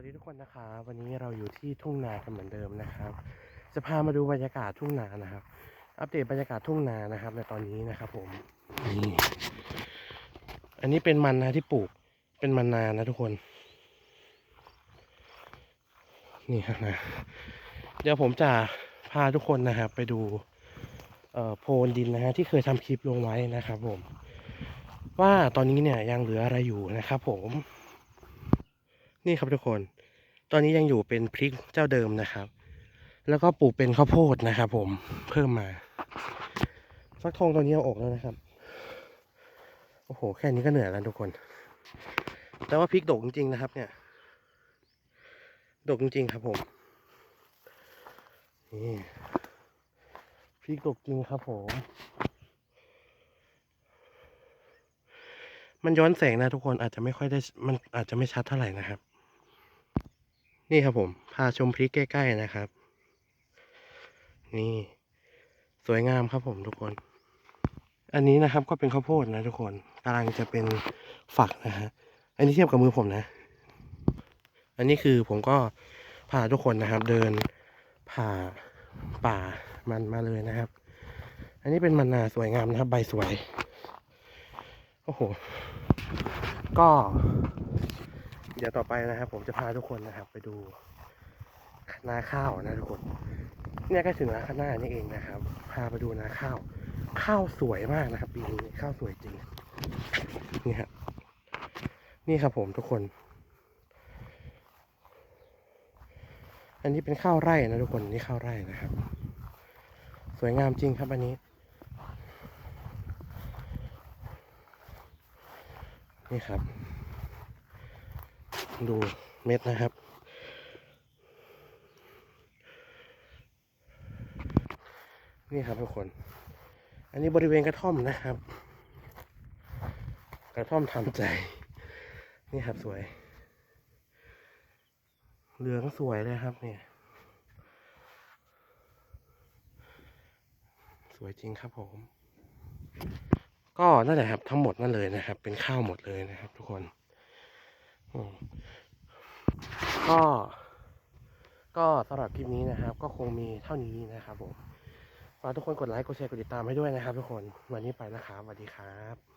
วัสดีทุกคนนะครับวันนี้เราอยู่ที่ทุ่งนากันเหมือนเดิมนะครับ จะพามาดูบรรยากาศทุ่งนานะครับ อัปเดตบรรยากาศทุ่งนานะครับในตอนนี้นะครับผมนี่อันนี้เป็นมันนะที่ปลูกเป็นมันนานะทุกคน นี่ครับนะเดี๋ยวผมจะพาทุกคนนะครับ ไปดูโพนดินนะฮะที่เคยทำคลิปลงไว้นะครับ ผม ว่าตอนนี้เนี่ยยังเหลืออะไรอยู่นะครับ ผม นี่ครับทุกคน ตอนนี้ยังอยู่เป็นพริกเจ้าเดิมนะครับ แล้วก็ปลูกเป็นข้าวโพดนะครับ ผมเพิ่มมาฟักทองตอนนี้เอาออกแล้วนะครับ โอ้โห แค่นี้ก็เหนื่อยแล้วทุกคน แต่ว่าพริกดกจริงๆนะครับ เนี่ย ดกจริงๆครับผม นี่พริกดกจริงครับผม มันย้อนแสงนะทุกคนอาจจะไม่ค่อยได้ มันอาจจะไม่ชัดเท่าไหร่นะครับ นี่ครับผมพาชมพริกใกล้ ๆนะครับ นี่สวยงามครับผมทุกคน อันนี้นะครับก็เป็นข้าวโพดนะทุกคนกำลังจะเป็นฝักนะฮะอันนี้เทียบกับมือผมนะ อันนี้คือผมก็พาทุกคนนะครับ เดินผ่าป่ามันมาเลยนะครับ อันนี้เป็นมันนาสวยงามนะครับ ใบสวยโอ้โหก็ เดี๋ยวต่อไปนะครับ ผมจะพาทุกคนนะครับ ไปดูนาข้าวนะทุกคน เนี่ยก็ถึงแล้วข้างหน้านี่เองนะครับ พาไปดูนาข้าว ข้าวสวยมากนะครับ ปีนี้ข้าวสวยจริงนี่ครับนี่ครับผมทุกคน อันนี้เป็นข้าวไร่นะทุกคนนี่ข้าวไร่นะครับ สวยงามจริงครับอันนี้ นี่ครับ ดูเม็ดนะครับ นี่ครับทุกคน อันนี้บริเวณกระท่อมนะครับ กระท่อมทำใจ นี่ครับสวย เหลืองสวยเลยครับเนี่ย สวยจริงครับผมก็นั่นแหละครับทั้งหมดนั่นเลยนะครับ เป็นข้าวหมดเลยนะครับ ทุกคน ก็ ก็สำหรับคลิปนี้นะครับ ก็คงมีเท่านี้นะครับผมฝากทุกคนกดไลค์กดแชร์กดติดตามให้ด้วยนะครับ ทุกคนวันนี้ไปนะครับสวัสดีครับ